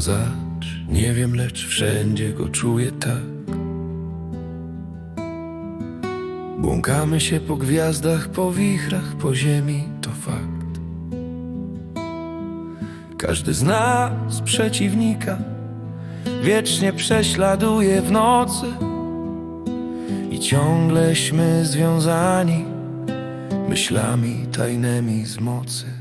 zacz, nie wiem, lecz wszędzie go czuję tak. Błąkamy się po gwiazdach, po wichrach, po ziemi, to fakt. Każdy z nas przeciwnika wiecznie prześladuje w nocy i ciągleśmy związani myślami tajnymi z mocy.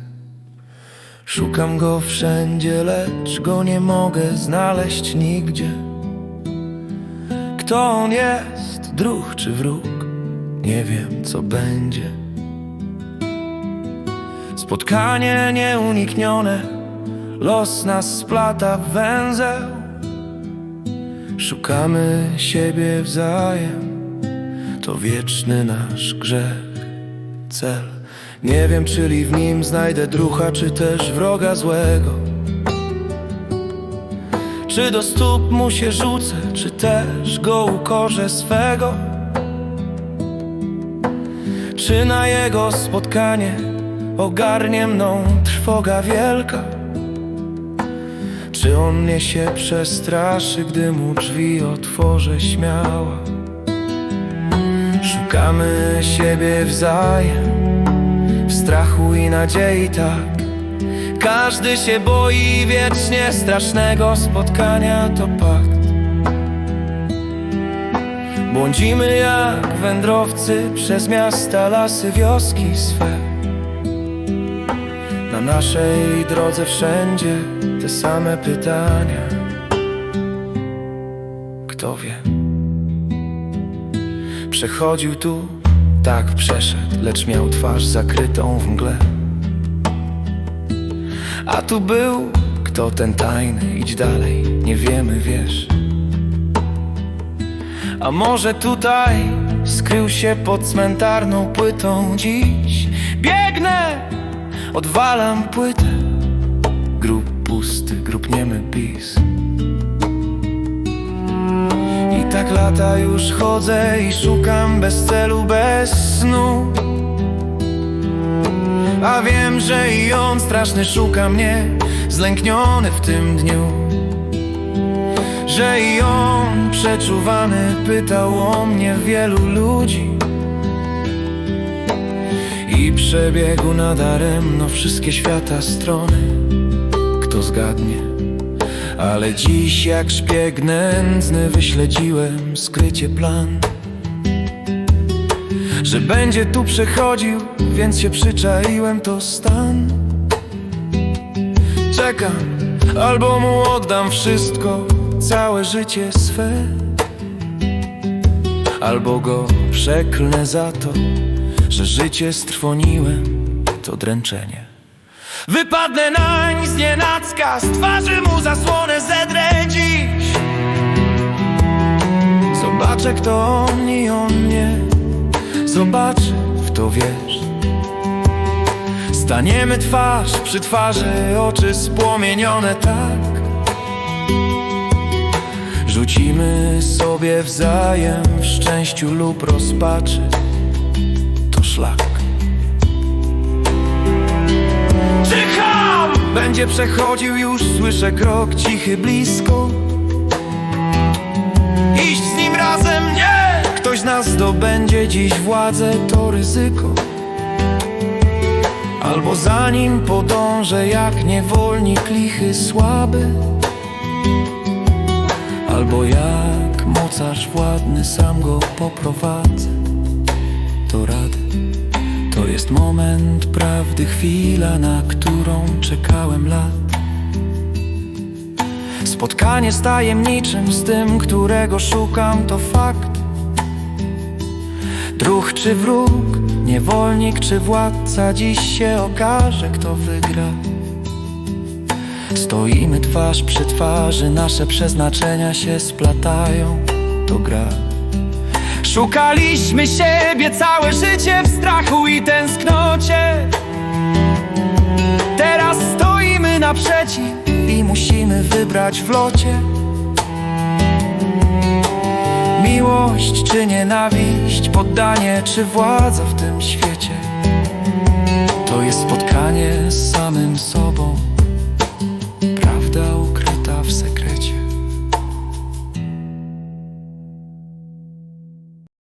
Szukam go wszędzie, lecz go nie mogę znaleźć nigdzie. Kto on jest, druh czy wróg, nie wiem co będzie. Spotkanie nieuniknione, los nas splata w węzeł. Szukamy siebie wzajem, to wieczny nasz grzech cel. Nie wiem, czyli w nim znajdę drucha, czy też wroga złego. Czy do stóp mu się rzucę, czy też go ukorzę swego? Czy na jego spotkanie ogarnie mną trwoga wielka? Czy on mnie się przestraszy, gdy mu drzwi otworzę śmiała? Szukamy siebie wzajem strachu i nadziei tak. Każdy się boi wiecznie strasznego spotkania to pakt. Błądzimy jak wędrowcy przez miasta, lasy, wioski swe. Na naszej drodze wszędzie te same pytania. Kto wie? Przechodził tu, tak przeszedł, lecz miał twarz zakrytą w mgle. A tu był, kto ten tajny, idź dalej, nie wiemy, wiesz. A może tutaj skrył się pod cmentarną płytą dziś? Biegnę, odwalam płytę, grób pusty, grób niemy pis. I tak lata już chodzę i szukam bez celu, bez snu. A wiem, że i on straszny szuka mnie Zlękniony w tym dniu. Że i on przeczuwany pytał o mnie wielu ludzi. I przebiegł nadaremno wszystkie świata strony. Kto zgadnie? Ale dziś jak szpieg nędzny wyśledziłem skrycie plan Że będzie tu przechodził, więc się przyczaiłem to stan. Czekam, albo mu oddam wszystko, całe życie swe. Albo go przeklnę za to, że życie strwoniłem, to dręczenie Wypadnę nań z nienacka, z twarzy mu zasłonę zedrę dziś Zobaczę kto on i on mnie Zobaczy, w to wiesz. Staniemy twarz przy twarzy, oczy spłomienione tak. Rzucimy sobie wzajem w szczęściu lub rozpaczy. To szlak Będzie przechodził już, słyszę krok cichy blisko. Iść z nim razem nie! Ktoś z nas zdobędzie dziś władzę, to ryzyko. Albo za nim podążę jak niewolnik lichy słaby Albo jak mocarz władny sam go poprowadzę. To rady to jest moment prawdy, chwila, na którą czekałem lat. Spotkanie z tajemniczym, z tym, którego szukam, to fakt. Druh czy wróg, niewolnik czy władca, dziś się okaże, kto wygra. Stoimy twarz przy twarzy, nasze przeznaczenia się splatają, to gra. Szukaliśmy siebie całe życie w strachu i tęsknocie. Teraz stoimy naprzeciw i musimy wybrać w locie. Miłość czy nienawiść, poddanie czy władza w tym świecie. To jest spotkanie